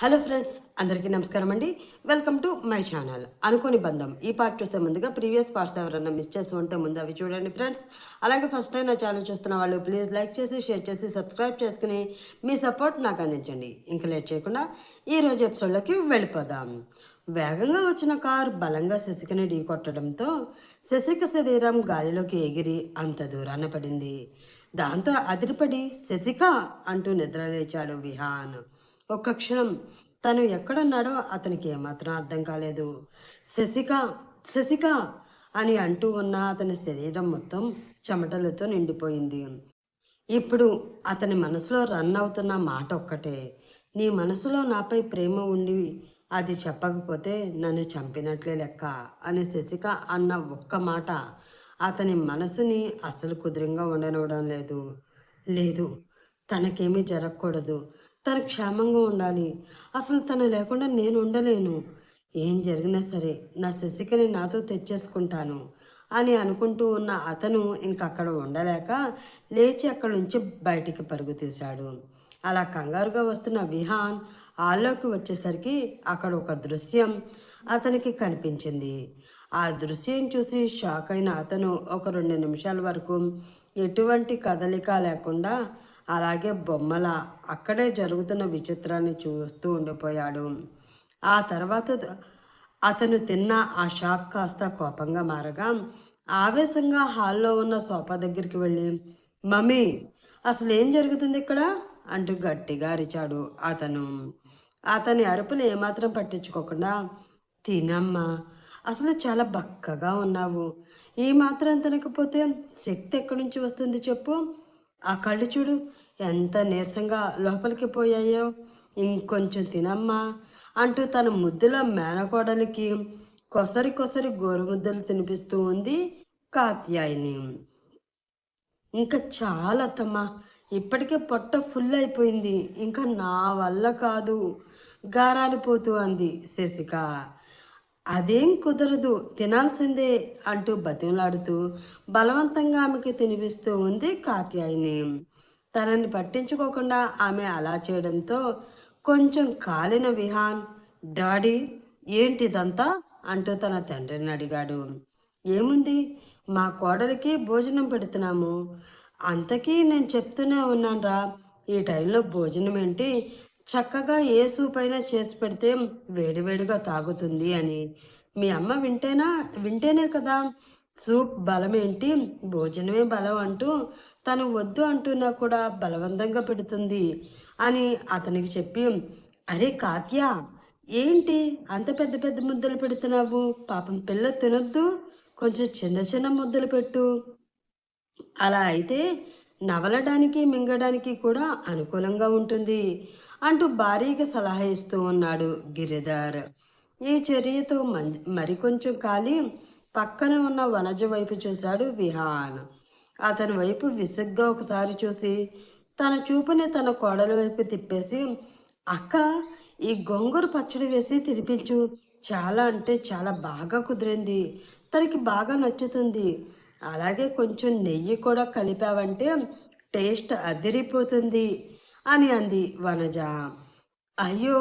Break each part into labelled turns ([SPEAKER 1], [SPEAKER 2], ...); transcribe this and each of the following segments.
[SPEAKER 1] Hello friends అందరికీ నమస్కారం అండి. Welcome to my channel. అనుకోని బంధం. ఈ పార్ట్ చూస్తే ముందుగా ప్రీవియస్ పార్ట్స్ ఎవరైనా మిస్ చేసి ఉంటే ముందు అవి చూడండి ఫ్రెండ్స్. అలాగే ఫస్ట్ టైం నా ఛానల్ చూస్తున్న వాళ్ళు ప్లీజ్ లైక్ చేసి షేర్ చేసి సబ్స్క్రైబ్ చేసుకుని మీ సపోర్ట్ నాకు అందించండి. ఇంకా లేట్ చేయకుండా ఈ రోజు ఎపిసోడ్లోకి వెళ్ళిపోదాం. వేగంగా వచ్చిన కార్ బలంగా శశికని ఢీకొట్టడంతో శశిక శరీరం గాలిలోకి ఎగిరి అంత దూరాన పడింది. దాంతో అదిరిపడి శశిక అంటూ నిద్రలేచాడు విహాన్. ఒక్క క్షణం. తను ఎక్కడున్నాడో అతనికి ఏమాత్రం అర్థం కాలేదు. శశిక శశిక అని అంటూ ఉన్న అతని శరీరం మొత్తం చెమటలతో నిండిపోయింది. ఇప్పుడు అతని మనసులో రన్ అవుతున్న మాట ఒక్కటే. నీ మనసులో నాపై ప్రేమ ఉండి అది చెప్పకపోతే నన్ను చంపినట్లే లెక్క అని శశిక అన్న ఒక్క మాట అతని మనసుని అసలు కుదురంగా ఉండనివ్వడం లేదు. లేదు తనకేమీ జరగకూడదు. తను క్షేమంగా ఉండాలి. అసలు తను లేకుండా నేను ఉండలేను. ఏం జరిగినా సరే నా శశికని నాతో తెచ్చేసుకుంటాను అని అనుకుంటూ ఉన్న అతను ఇంక అక్కడ ఉండలేక లేచి అక్కడి నుంచి బయటికి పరుగు తీశాడు. అలా కంగారుగా వస్తున్న విహాన్ ఆల్లోకి వచ్చేసరికి అక్కడ ఒక దృశ్యం అతనికి కనిపించింది. ఆ దృశ్యం చూసి షాక్ అయిన అతను ఒక రెండు నిమిషాల వరకు ఎటువంటి కదలిక లేకుండా అలాగే బొమ్మల అక్కడే జరుగుతున్న విచిత్రాన్ని చూస్తూ ఉండిపోయాడు. ఆ తర్వాత అతను తిన్న ఆ షాక్ కాస్త కోపంగా మారగా ఆవేశంగా హాల్లో ఉన్న సోఫా దగ్గరికి వెళ్ళి మమ్మీ అసలు ఏం జరుగుతుంది ఇక్కడ? అంటూ గట్టిగా అరిచాడు అతను. అతని అరుపులు ఏమాత్రం పట్టించుకోకుండా తినమ్మా అసలు చాలా బక్కగా ఉన్నావు. ఈ మాత్రం తినకపోతే శక్తి ఎక్కడి నుంచి వస్తుంది చెప్పు. ఆ కళ్ళు చూడు ఎంత నీరసంగా లోపలికి పోయాయో. ఇంకొంచెం తినమ్మా అంటూ తన ముద్దుల మేనకోడలికి కొసరి కొసరి గోరుముద్దలు తినిపిస్తూ ఉంది కాత్యాయిని. ఇంకా చాలా అత్తమ్మా ఇప్పటికే పొట్ట ఫుల్ అయిపోయింది ఇంకా నా వల్ల కాదు గారాలిపోతూ అంది శశిక. అదేం కుదరదు. తినాల్సిందే అంటూ బతిమలాడుతూ బలవంతంగా ఆమెకి తినిపిస్తూ ఉంది కాత్యాయిని. తనని పట్టించుకోకుండా ఆమె అలా చేయడంతో కొంచెం కాలిన విహాన్ డాడీ ఏంటిదంతా? అంటూ తన తండ్రిని అడిగాడు. ఏముంది? మా కోడలికి భోజనం పెడుతున్నాము. అంతకీ నేను చెప్తూనే ఉన్నానురా. ఈ టైంలో భోజనం ఏంటి చక్కగా ఏ సూప్ అయినా చేసి పెడితే వేడివేడిగా తాగుతుంది అని. మీ అమ్మ వింటేనా? వింటేనే కదా. సూప్ బలమేంటి భోజనమే బలం అంటూ తను వద్దు అంటున్నా కూడా బలవంతంగా పెడుతుంది అని అతనికి చెప్పి అరే కాత్య ఏంటి అంత పెద్ద పెద్ద ముద్దలు పెడుతున్నావు? పాపం పిల్ల తినొద్దు. కొంచెం చిన్న చిన్న ముద్దలు పెట్టు. అలా అయితే నవలడానికి మింగడానికి కూడా అనుకూలంగా ఉంటుంది. అంటూ భారీగా సలహా ఇస్తూ ఉన్నాడు గిరిధర్. ఈ చర్యతో మం- మరికొంచెం కాలి పక్కన ఉన్న వనజ వైపు చూశాడు విహాన్. అతని వైపు విసుగ్గా ఒకసారి చూసి తన చూపుని తన కోడల వైపు తిప్పేసి అక్క ఈ గోంగూర పచ్చడి వేసి తినిపించు. చాలా అంటే చాలా బాగా కుదిరింది. తనకి బాగా నచ్చుతుంది. అలాగే కొంచెం నెయ్యి కూడా కలిపావంటే టేస్ట్ అదిరిపోతుంది. అని అంది వనజ. అయ్యో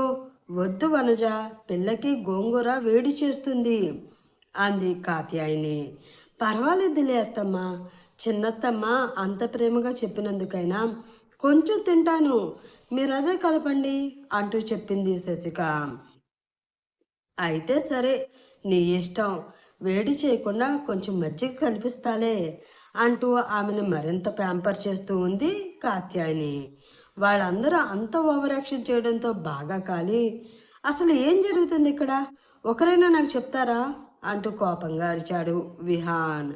[SPEAKER 1] వద్దు వనజ పిల్లకి గోంగూర వేడి చేస్తుంది అంది కాత్యాయిని. పర్వాలేదులే అత్తమ్మ చిన్నత్తమ్మ అంత ప్రేమగా చెప్పినందుకైనా కొంచెం తింటాను మీరు అదే కలపండి అంటూ చెప్పింది శశిక. అయితే సరే నీ ఇష్టం వేడి చేయకుండా కొంచెం మజ్జిగ కల్పిస్తాలే అంటూ ఆమెను మరింత ప్యాంపర్ చేస్తూ ఉంది కాత్యాయిని. వాళ్ళందరూ అంత ఓవర్ యాక్షన్ చేయడంతో బాగా కాలి అసలు ఏం జరుగుతుంది ఇక్కడ? ఒకరైనా నాకు చెప్తారా? అంటూ కోపంగా అరిచాడు విహాన్.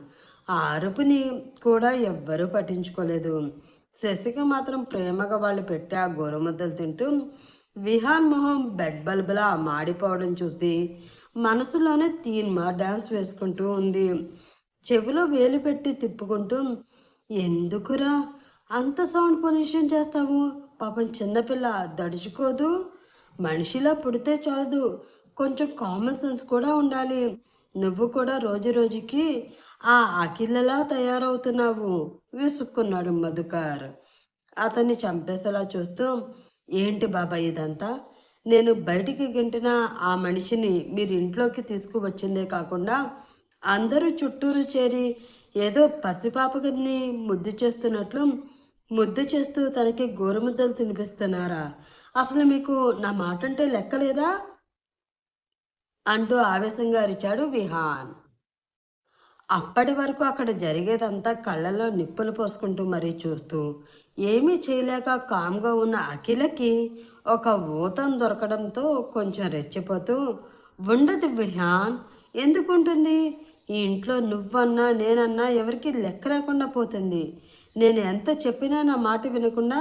[SPEAKER 1] ఆ అరుపుని కూడా ఎవ్వరూ పట్టించుకోలేదు. శశిక మాత్రం ప్రేమగా వాళ్ళు పెట్టి ఆ గోరుముద్దలు తింటూ విహాన్ మొహం బెడ్ బల్బులా మాడిపోవడం చూసి మనసులోనే తీన్మా డ్యాన్స్ వేసుకుంటూ ఉంది. చెవిలో వేలు పెట్టి తిప్పుకుంటూ ఎందుకురా? అంత సౌండ్ పొల్యూషన్ చేస్తావు పాపం చిన్నపిల్ల దడుచుకోదు. మనిషిలా పుడితే చాలదు. కొంచెం కామన్ సెన్స్ కూడా ఉండాలి. నువ్వు కూడా రోజు రోజుకి ఆ అఖిలలా తయారవుతున్నావు. విసుక్కున్నాడు మధుకర్. అతన్ని చంపేసేలా చూస్తూ ఏంటి బాబా ఇదంతా? నేను బయటికి గంటిన ఆ మనిషిని మీరు ఇంట్లోకి తీసుకువచ్చిందే కాకుండా అందరూ చుట్టూరు చేరి ఏదో పసిపాపని ముద్దు చేస్తున్నట్లు ముద్దు చేస్తూ తనకి గోరుముద్దలు తినిపిస్తున్నారా? అసలు మీకు నా మాట అంటే లెక్కలేదా అంటూ ఆవేశంగా అరిచాడు విహాన్. అప్పటి వరకు అక్కడ జరిగేదంతా కళ్ళలో నిప్పులు పోసుకుంటూ మరీ చూస్తూ ఏమీ చేయలేక కామ్గా ఉన్న అఖిలకి ఒక ఊతం దొరకడంతో కొంచెం రెచ్చిపోతూ ఉండదు విహాన్ ఎందుకుంటుంది? ఈ ఇంట్లో నువ్వన్నా నేనన్నా ఎవరికి లెక్క లేకుండా పోతుంది. నేను ఎంత చెప్పినా నా మాట వినకుండా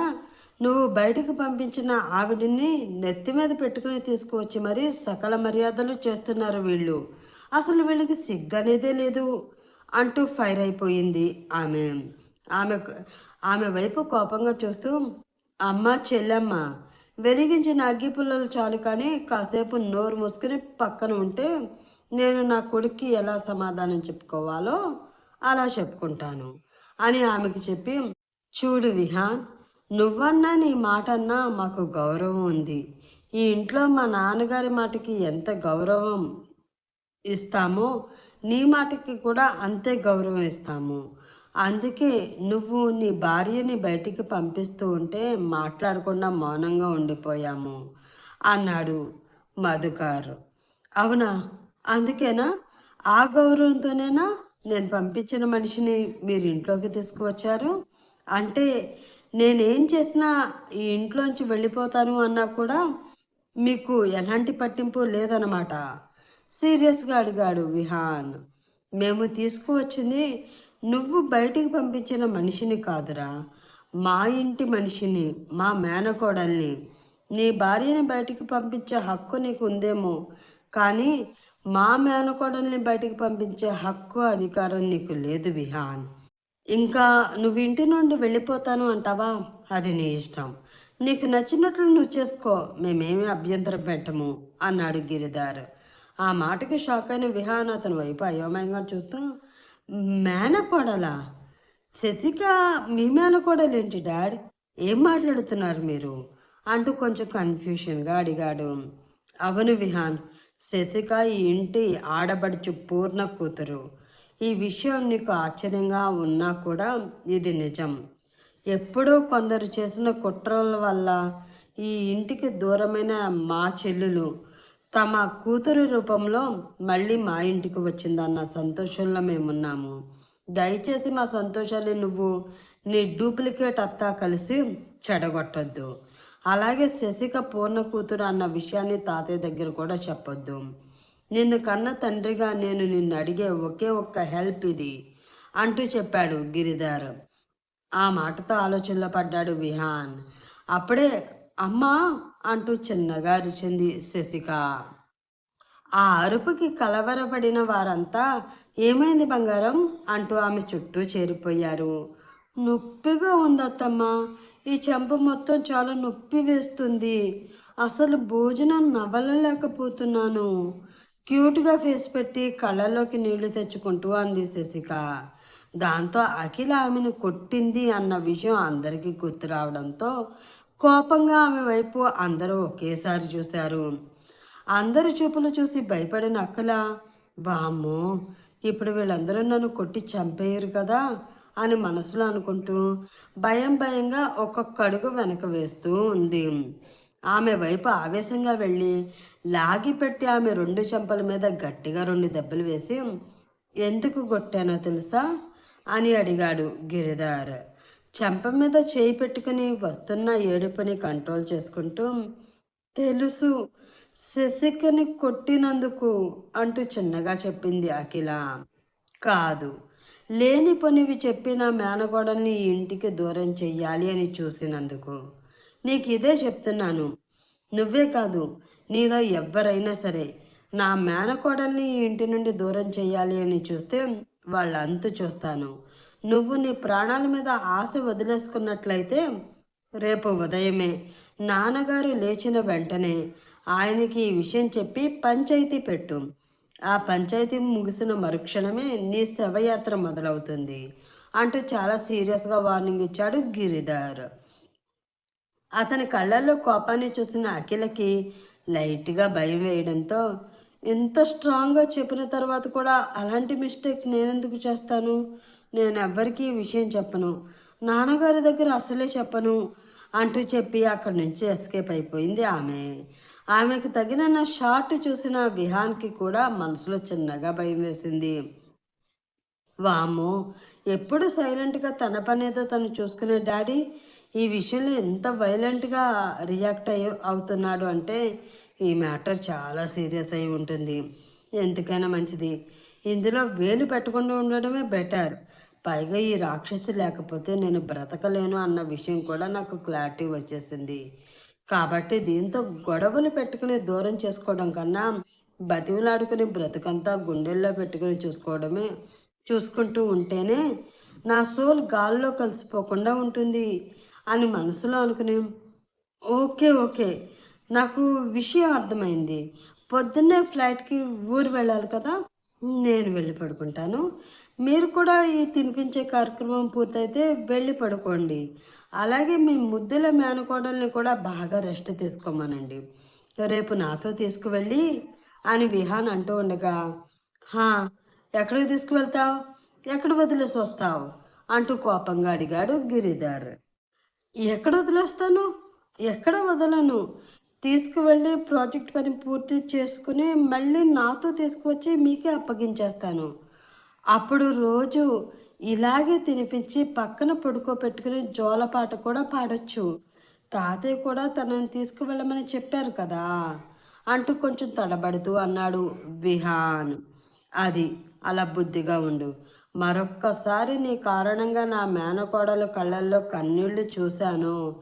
[SPEAKER 1] నువ్వు బయటకు పంపించిన ఆవిడిని నెత్తి మీద పెట్టుకుని తీసుకువచ్చి మరీ సకల మర్యాదలు చేస్తున్నారు వీళ్ళు. అసలు వీళ్ళకి సిగ్గనేదే లేదు అంటూ ఫైర్ అయిపోయింది ఆమె. ఆమె ఆమె వైపు కోపంగా చూస్తూ అమ్మ చెల్లెమ్మ వెలిగించిన అగ్గి పుల్లలు చాలు కానీ కాసేపు నోరు మూసుకుని పక్కన ఉంటే నేను నా కొడుక్కి ఎలా సమాధానం చెప్పుకోవాలో అలా చెప్పుకుంటాను. అని ఆమెకి చెప్పి చూడు విహాన్ నువ్వన్నా నీ మాట అన్నా మాకు గౌరవం ఉంది. ఈ ఇంట్లో మా నాన్నగారి మాటకి ఎంత గౌరవం ఇస్తామో నీ మాటకి కూడా అంతే గౌరవం ఇస్తాము. అందుకే నువ్వు నీ భార్యని బయటికి పంపిస్తూ ఉంటే మాట్లాడకుండా మౌనంగా ఉండిపోయాము అన్నాడు మధుకార్ అవునా? అందుకేనా? ఆ గౌరవంతోనేనా నేను పంపించిన మనిషిని మీరు ఇంట్లోకి తీసుకువచ్చారు. అంటే నేనేం చేసినా ఈ ఇంట్లోంచి వెళ్ళిపోతాను అన్నా కూడా మీకు ఎలాంటి పట్టింపు లేదనమాట సీరియస్గా అడిగాడు విహాన్. మేము తీసుకువచ్చింది నువ్వు బయటికి పంపించిన మనిషిని కాదురా. మా ఇంటి మనిషిని మా మేనకోడల్ని. నీ భార్యని బయటికి పంపించే హక్కు నీకు ఉందేమో కానీ మా మేనకోడల్ని బయటికి పంపించే హక్కు అధికారం నీకు లేదు విహాన్. ఇంకా నువ్వు ఇంటి నుండి వెళ్ళిపోతాను అంటావా? అది నీ ఇష్టం. నీకు నచ్చినట్లు నువ్వు చేసుకో మేమేమి అభ్యంతరం పెట్టము అన్నాడు గిరిధార్. ఆ మాటకి షాక్ అయిన విహాన్ అతని వైపు అయోమయంగా చూస్తూ మేనకోడలా శశిక మీ మేనకోడలేంటి డాడ్? ఏం మాట్లాడుతున్నారు మీరు? అంటూ కొంచెం కన్ఫ్యూషన్గా అడిగాడు. అవును విహాన్ శశిక ఈ ఇంటి ఆడబడుచు పూర్ణ కూతురు. ఈ విషయం నీకు ఆశ్చర్యంగా ఉన్నా కూడా ఇది నిజం. ఎప్పుడో కొందరు చేసిన కుట్రల వల్ల ఈ ఇంటికి దూరమైన మా చెల్లెలు తమ కూతురు రూపంలో మళ్ళీ మా ఇంటికి వచ్చిందన్న సంతోషంలో మేమున్నాము. దయచేసి మా సంతోషాన్ని నువ్వు నీ డూప్లికేట్ అత్తా కలిసి చెడగొట్టొద్దు. అలాగే శశిక పూర్ణ కూతురు అన్న విషయాన్ని తాతయ్య దగ్గర కూడా చెప్పొద్దు. నిన్ను కన్న తండ్రిగా నేను నిన్ను అడిగే ఒకే ఒక్క హెల్ప్ ఇది అంటూ చెప్పాడు గిరిధర్. ఆ మాటతో ఆలోచనలో పడ్డాడు విహాన్. అప్పుడే అమ్మా అంటూ చిన్నగా అరిచింది శశిక. ఆ అరుపుకి కలవరపడిన వారంతా ఏమైంది బంగారం? అంటూ ఆమె చుట్టూ చేరిపోయారు. నొప్పిగా ఉందత్తమ్మ. ఈ చెంప మొత్తం చాలా నొప్పి వేస్తుంది. అసలు భోజనం నవ్వలేకపోతున్నాను క్యూట్గా ఫేస్ పెట్టి కళ్ళలోకి నీళ్ళు తెచ్చుకుంటూ అంది శశిక. దాంతో అఖిల ఆమెను కొట్టింది అన్న విషయం అందరికీ గుర్తు రావడంతో కోపంగా ఆమె వైపు అందరూ ఒకేసారి చూశారు. అందరు చూపులు చూసి భయపడిన అక్కల వామ్మో ఇప్పుడు వీళ్ళందరూ నన్ను కొట్టి చంపేయరు కదా. అని మనసులో అనుకుంటూ భయం భయంగా ఒక్కొక్క అడుగు వెనక వేస్తూ ఉంది. ఆమె వైపు ఆవేశంగా వెళ్ళి లాగి పెట్టి ఆమె రెండు చెంపల మీద గట్టిగా రెండు దెబ్బలు వేసి ఎందుకు కొట్టానో తెలుసా? అని అడిగాడు గిరిధార్. చెంప మీద చేయి పెట్టుకుని వస్తున్న ఏడుపుని కంట్రోల్ చేసుకుంటూ తెలుసు శశికని కొట్టినందుకు అంటూ చిన్నగా చెప్పింది అఖిల. కాదు లేని పనివి చెప్పిన మేనగోడల్ని ఈ ఇంటికి దూరం చెయ్యాలి అని చూసినందుకు. నీకు ఇదే చెప్తున్నాను. నువ్వే కాదు నీలో ఎవ్వరైనా సరే నా మేనకోడల్ని ఈ ఇంటి నుండి దూరం చేయాలి అని చూస్తే వాళ్ళ అంతు చూస్తాను. నువ్వు నీ ప్రాణాల మీద ఆశ వదిలేసుకున్నట్లయితే రేపు ఉదయమే నాన్నగారు లేచిన వెంటనే ఆయనకి ఈ విషయం చెప్పి పంచాయతీ పెట్టు. ఆ పంచాయతీ ముగిసిన మరుక్షణమే నీ శవయాత్ర మొదలవుతుంది అంటూ చాలా సీరియస్గా వార్నింగ్ ఇచ్చాడు గిరిధర్. అతని కళ్ళల్లో కోపాన్ని చూసిన అఖిలకి లైట్గా భయం వేయడంతో ఎంత స్ట్రాంగ్గా చెప్పిన తర్వాత కూడా అలాంటి మిస్టేక్ నేనెందుకు చేస్తాను? నేను ఎవ్వరికీ ఈ విషయం చెప్పను. నాన్నగారి దగ్గర అసలే చెప్పను అంటూ చెప్పి అక్కడి నుంచి ఎస్కేప్ అయిపోయింది ఆమె. ఆమెకు తగిన షార్ట్ చూసిన విహాన్కి కూడా మనసులో చిన్నగా భయం వేసింది. వాము ఎప్పుడు సైలెంట్గా తన పనేదో తను చూసుకునే డాడీ ఈ విషయంలో ఎంత వైలెంట్గా రియాక్ట్ అయ్యి అవుతున్నాడు అంటే ఈ మ్యాటర్ చాలా సీరియస్ అయి ఉంటుంది. ఎందుకైనా మంచిది. ఇందులో వేలు పెట్టకుండా ఉండడమే బెటర్. పైగా ఈ రాక్షసి లేకపోతే నేను బ్రతకలేను అన్న విషయం కూడా నాకు క్లారిటీ వచ్చేసింది. కాబట్టి దీంతో గొడవలు పెట్టుకుని దూరం చేసుకోవడం కన్నా బతివులాడుకుని బ్రతుకంతా గుండెల్లో పెట్టుకుని చూసుకోవడమే. చూసుకుంటూ ఉంటేనే నా సోల్ గాల్లో కలిసిపోకుండా ఉంటుంది అని మనసులో అనుకుని ఓకే ఓకే నాకు విషయం అర్థమైంది. పొద్దున్నే ఫ్లైట్కి ఊరు వెళ్ళాలి కదా నేను వెళ్ళి పడుకుంటాను. మీరు కూడా ఈ తినిపించే కార్యక్రమం పూర్తయితే వెళ్ళి పడుకోండి. అలాగే మీ ముద్దుల మేనకోడల్ని కూడా బాగా రెస్ట్ తీసుకోమనండి. రేపు నాతో తీసుకువెళ్ళి అని విహాన్ అంటూ ఉండగా హా ఎక్కడికి తీసుకువెళ్తావు? ఎక్కడ వదిలేసి వస్తావు? అంటూ కోపంగా అడిగాడు గిరిధర్. ఎక్కడ వదిలేస్తాను? ఎక్కడ వదలను? తీసుకువెళ్ళి ప్రాజెక్ట్ పని పూర్తి చేసుకుని మళ్ళీ నాతో తీసుకువచ్చి మీకే అప్పగించేస్తాను. అప్పుడు రోజు ఇలాగే తినిపించి పక్కన పడుకోబెట్టుకుని జోలపాట కూడా పాడొచ్చు. తాతయ్య కూడా తనని తీసుకువెళ్ళమని చెప్పారు కదా. అంటూ కొంచెం తడబడుతూ అన్నాడు విహాన్. అది అలా బుద్ధిగా ఉండు. మరొక్కసారి నీ కారణంగా నా మేనకోడలు కళ్ళల్లో కన్నీళ్ళు చూశాను.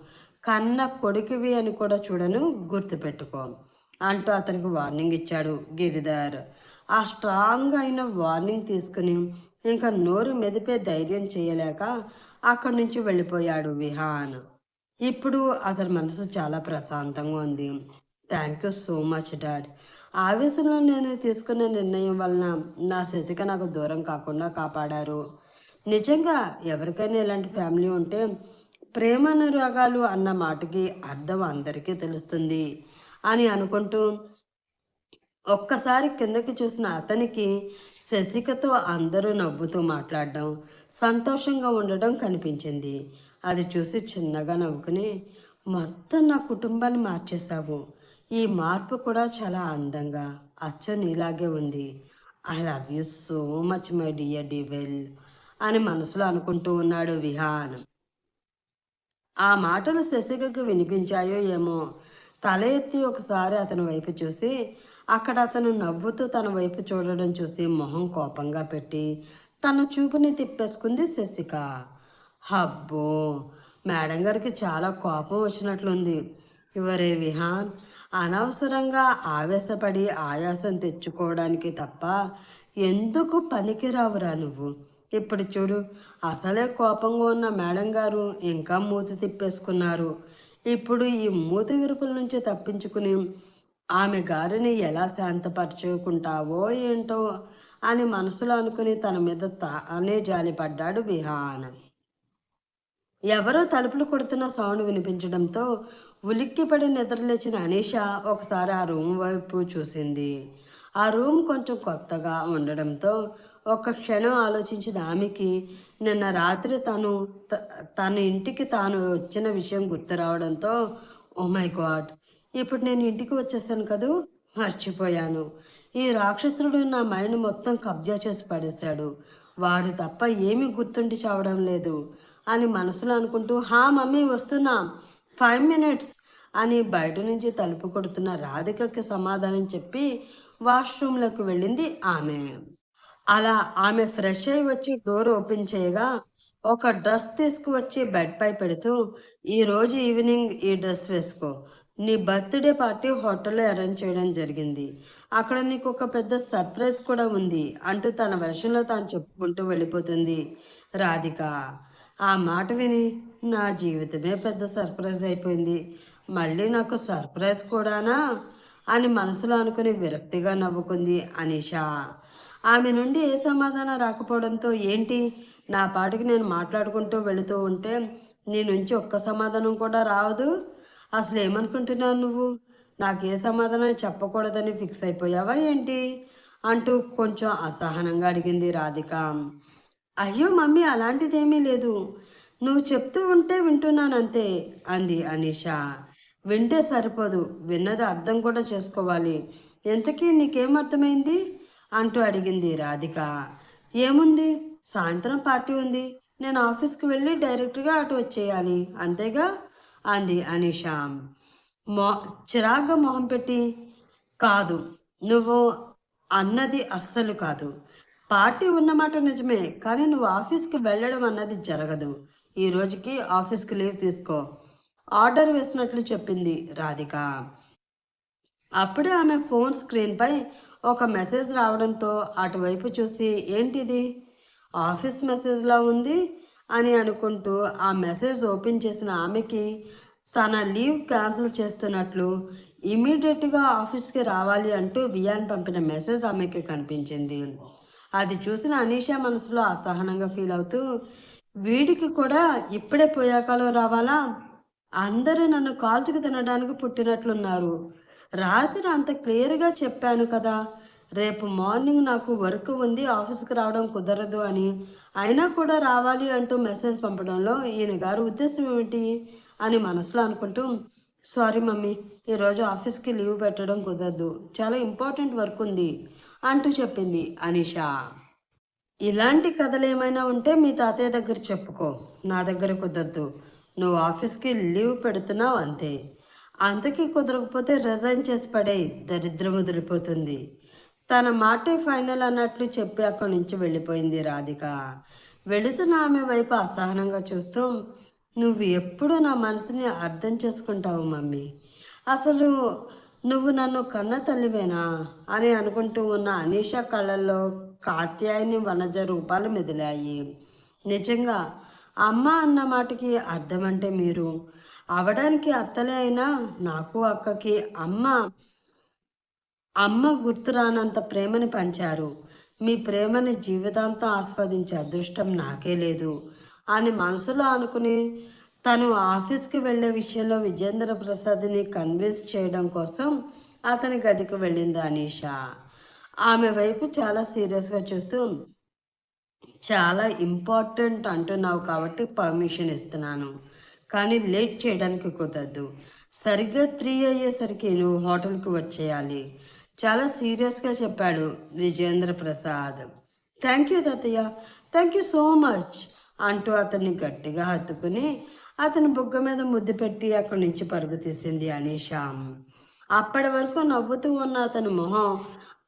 [SPEAKER 1] కన్న కొడుకువి అని కూడా చూడను గుర్తుపెట్టుకో అంటూ అతనికి వార్నింగ్ ఇచ్చాడు గిరిధర్. ఆ స్ట్రాంగ్ అయిన వార్నింగ్ తీసుకుని ఇంకా నోరు మెదిపే ధైర్యం చేయలేక అక్కడి నుంచి వెళ్ళిపోయాడు విహాన్. ఇప్పుడు అతని మనసు చాలా ప్రశాంతంగా ఉంది. Thank you so much dad. ఆవేశంలో నేను తీసుకున్న నిర్ణయం వలన నా శశిక నాకు దూరం కాకుండా కాపాడారు. నిజంగా ఎవరికైనా ఇలాంటి ఫ్యామిలీ ఉంటే ప్రేమ అనురాగాలు అన్న మాటకి అర్థం అందరికీ తెలుస్తుంది అని అనుకుంటూ ఒక్కసారి కిందకి చూసిన అతనికి శశికతో అందరూ నవ్వుతూ మాట్లాడడం సంతోషంగా ఉండడం కనిపించింది. అది చూసి చిన్నగా నవ్వుకుని మొత్తం నా కుటుంబాన్ని మార్చేశావు. ఈ మార్పు కూడా చాలా అందంగా అచ్చ నీలాగే ఉంది. I love you so much my dear devil అని మనసులో అనుకుంటూ ఉన్నాడు విహాన్. ఆ మాటలు శశికకు వినిపించాయో ఏమో తల ఎత్తి ఒకసారి అతని వైపు చూసి అక్కడ అతను నవ్వుతూ తన వైపు చూడడం చూసి మొహం కోపంగా పెట్టి తన చూపుని తిప్పేసుకుంది శశిక. హబ్బో మేడం గారికి చాలా కోపం వచ్చినట్లుంది. ఇవరే విహాన్ అనవసరంగా ఆవేశపడి ఆయాసం తెచ్చుకోవడానికి తప్ప ఎందుకు పనికిరావురా నువ్వు? ఇప్పుడు చూడు అసలే కోపంగా ఉన్న మేడం గారు ఇంకా మూతి తిప్పేసుకున్నారు. ఇప్పుడు ఈ మూతి విరుపుల నుంచి తప్పించుకుని ఆమె గారిని ఎలా శాంతపరచుకుంటావో ఏంటో అని మనసులో అనుకుని తన మీద తానే జాలిపడ్డాడు విహాన్. ఎవరో తలుపులు కొడుతున్న సౌండ్ వినిపించడంతో ఉలిక్కిపడి నిద్రలేచిన అనీష ఒకసారి ఆ రూమ్ వైపు చూసింది. ఆ రూమ్ కొంచెం కొత్తగా ఉండడంతో ఒక క్షణం ఆలోచించిన ఆమెకి నిన్న రాత్రి తను తన ఇంటికి తాను వచ్చిన విషయం గుర్తు రావడంతో ఓ మై గాడ్ ఇప్పుడు నేను ఇంటికి వచ్చేసాను కదూ? మర్చిపోయాను. ఈ రాక్షసుడు నా మైండ్ మొత్తం కబ్జా చేసి పడేశాడు. వాడు తప్ప ఏమీ గుర్తుండి చావడం లేదు అని మనసులో అనుకుంటూ హా మమ్మీ వస్తున్నా. ఫైవ్ మినిట్స్ అని బయట నుంచి తలుపు కొడుతున్న రాధికకి సమాధానం చెప్పి వాష్రూమ్లోకి వెళ్ళింది ఆమె. అలా ఆమె ఫ్రెష్ అయి వచ్చి డోర్ ఓపెన్ చేయగా ఒక డ్రెస్ తీసుకువచ్చి బెడ్ పై పెడుతూ ఈరోజు ఈవినింగ్ ఈ డ్రెస్ వేసుకో. నీ బర్త్డే పార్టీ హోటల్లో అరేంజ్ చేయడం జరిగింది. అక్కడ నీకు ఒక పెద్ద సర్ప్రైజ్ కూడా ఉంది. అంటూ తన వర్షంలో తాను చెప్పుకుంటూ వెళ్ళిపోతుంది రాధిక. ఆ మాట విని నా జీవితమే పెద్ద సర్ప్రైజ్ అయిపోయింది. మళ్ళీ నాకు సర్ప్రైజ్ కూడానా? అని మనసులో అనుకుని విరక్తిగా నవ్వుకుంది అనిష. ఆమె నుండి ఏ సమాధానం రాకపోవడంతో ఏంటి? నా పాటికి నేను మాట్లాడుకుంటూ వెళుతూ ఉంటే నీ నుంచి ఒక్క సమాధానం కూడా రావదు? అసలు ఏమనుకుంటున్నావు నువ్వు? నాకు ఏ సమాధానం చెప్పకూడదని ఫిక్స్ అయిపోయావా ఏంటి? అంటూ కొంచెం అసహనంగా అడిగింది రాధిక. అయ్యో మమ్మీ అలాంటిదేమీ లేదు. నువ్వు చెప్తూ ఉంటే వింటున్నానంతే అంది అనీష. వింటే సరిపోదు విన్నది అర్థం కూడా చేసుకోవాలి. ఎంతకీ నీకేం అర్థమైంది? అంటూ అడిగింది రాధిక. ఏముంది? సాయంత్రం పార్టీ ఉంది. నేను ఆఫీస్కి వెళ్ళి డైరెక్ట్గా అటు వచ్చేయాలి అంతేగా? అంది అనిషా. మో చిరాగ్గా మొహం పెట్టి కాదు నువ్వు అన్నది అస్సలు కాదు. పార్టీ ఉన్నమాట నిజమే కానీ నువ్వు ఆఫీస్కి వెళ్ళడం అన్నది జరగదు. ఈ రోజుకి ఆఫీస్కి లీవ్ తీసుకో ఆర్డర్ వేసినట్లు చెప్పింది రాధిక. అప్పుడే ఆమె ఫోన్ స్క్రీన్పై ఒక మెసేజ్ రావడంతో అటువైపు చూసి ఏంటిది? ఆఫీస్ మెసేజ్లా ఉంది? అని అనుకుంటూ ఆ మెసేజ్ ఓపెన్ చేసిన ఆమెకి తన లీవ్ క్యాన్సిల్ చేస్తున్నట్లు ఇమీడియట్గా ఆఫీస్కి రావాలి అంటూ వియాన్ పంపిన మెసేజ్ ఆమెకి కనిపించింది. అది చూసిన అనీషా మనసులో అసహనంగా ఫీల్ అవుతూ వీడికి కూడా ఇప్పుడే పోయాకలో రావాలా? అందరూ నన్ను కాల్చుకు తినడానికి పుట్టినట్లున్నారు. రాత్రి అంత క్లియర్గా చెప్పాను కదా రేపు మార్నింగ్ నాకు వర్క్ ఉంది ఆఫీస్కి రావడం కుదరదు అని. అయినా కూడా రావాలి అంటూ మెసేజ్ పంపడంలో ఈయన గారు ఉద్దేశం ఏమిటి అని మనసులో అనుకుంటూ సారీ మమ్మీ ఈరోజు ఆఫీస్కి లీవ్ పెట్టడం కుదరదు చాలా ఇంపార్టెంట్ వర్క్ ఉంది అంటూ చెప్పింది అనిష. ఇలాంటి కథలు ఏమైనా ఉంటే మీ తాతయ్య దగ్గర చెప్పుకో నా దగ్గర కుదరదు నువ్వు ఆఫీస్కి లీవ్ పెడుతున్నావు అంతే. అంతకీ కుదరకపోతే రిజైన్ చేసి పడే దరిద్రం వదిలిపోతుంది. తన మాటే ఫైనల్ అన్నట్లు చెప్పి అక్కడి నుంచి వెళ్ళిపోయింది రాధిక. వెళుతున్న ఆమె వైపు అసహనంగా చూస్తూ నువ్వు ఎప్పుడు నా మనసుని అర్థం చేసుకుంటావు మమ్మీ? అసలు నువ్వు నన్ను కన్న తల్లివేనా? అని అనుకుంటూ ఉన్న అనీష కళ్ళల్లో కాత్యాయని వనజ రూపాలు మెదిలాయి. నిజంగా అమ్మ అన్న మాటకి అర్థమంటే మీరు? అవడానికి అత్తలే అయినా నాకు అక్కకి అమ్మ అమ్మ గుర్తురానంత ప్రేమని పంచారు. మీ ప్రేమని జీవితాంతం ఆస్వాదించే అదృష్టం నాకే లేదు. అని మనసులో అనుకుని తను ఆఫీస్కి వెళ్ళే విషయంలో విజేంద్ర ప్రసాద్ని కన్విన్స్ చేయడం కోసం అతని గదికి వెళ్ళింది అనీష. ఆమె వైపు చాలా సీరియస్గా చూస్తూ చాలా ఇంపార్టెంట్ అంటున్నావు కాబట్టి పర్మిషన్ ఇస్తున్నాను. కానీ లేట్ చేయడానికి కుదరదు. సరిగ్గా త్రీ అయ్యేసరికి నువ్వు హోటల్కి వచ్చేయాలి. చాలా సీరియస్గా చెప్పాడు విజేంద్ర ప్రసాద్. థ్యాంక్ యూ తాతయ్య. థ్యాంక్ యూ సో మచ్ అంటూ అతన్ని గట్టిగా హత్తుకుని అతని బుగ్గ మీద ముద్దు పెట్టి అక్కడి నుంచి పరుగు తీసింది అనీషా. అప్పటి వరకు నవ్వుతూ ఉన్న అతని మొహం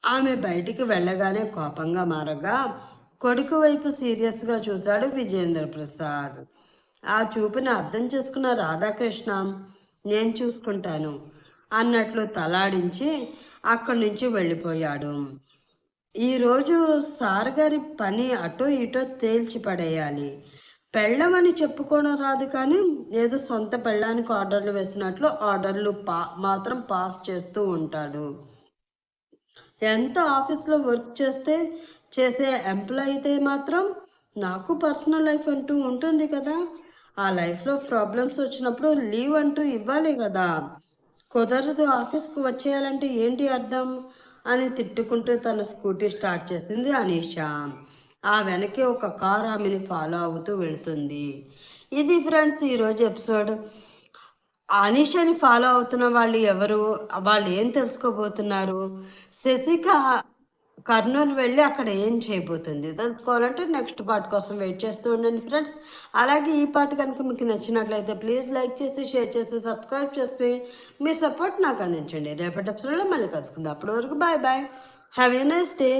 [SPEAKER 1] ఆమె బయటికి వెళ్ళగానే కోపంగా మారగా కొడుకు వైపు సీరియస్గా చూశాడు విజేంద్ర ప్రసాద్. ఆ చూపుని అర్థం చేసుకున్న రాధాకృష్ణ నేను చూసుకుంటాను అన్నట్లు తలాడించి అక్కడి నుంచి వెళ్ళిపోయాడు. ఈరోజు సార్ గారి పని అటో ఇటో తేల్చి పడేయాలి. పెళ్ళమని చెప్పుకోవడం రాదు కానీ ఏదో సొంత పెళ్ళానికి ఆర్డర్లు వేసినట్లు ఆర్డర్లు పా మాత్రం పాస్ చేస్తూ ఉంటాడు. ఎంత ఆఫీస్లో వర్క్ చేస్తే చేసే ఎంప్లాయ్ అయితే మాత్రం నాకు పర్సనల్ లైఫ్ అంటూ ఉంటుంది కదా. ఆ లైఫ్లో ప్రాబ్లమ్స్ వచ్చినప్పుడు లీవ్ అంటూ ఇవ్వాలి కదా. కుదరదు ఆఫీస్కి వచ్చేయాలంటే ఏంటి అర్థం? అని తిట్టుకుంటూ తన స్కూటీ స్టార్ట్ చేసింది అనీషా. ఆ వెనకే ఒక కార్ ఆమెని ఫాలో అవుతూ వెళుతుంది. ఇది ఫ్రెండ్స్ ఈరోజు ఎపిసోడ్. అనిషని ఫాలో అవుతున్న వాళ్ళు ఎవరు? వాళ్ళు ఏం తెలుసుకోబోతున్నారు? శశిక కర్నూలు వెళ్ళి అక్కడ ఏం చేయబోతుంది? తెలుసుకోవాలంటే నెక్స్ట్ పార్ట్ కోసం వెయిట్ చేస్తూ ఉండండి ఫ్రెండ్స్ అలాగే ఈ పార్ట్ కనుక మీకు నచ్చినట్లయితే ప్లీజ్ లైక్ చేసి షేర్ చేసి సబ్స్క్రైబ్ చేసి మీ సపోర్ట్ నాకు అందించండి. రేపటి ఎపిసోడ్లో మళ్ళీ కలుసుకుందాం. అప్పటి వరకు bye bye have a nice day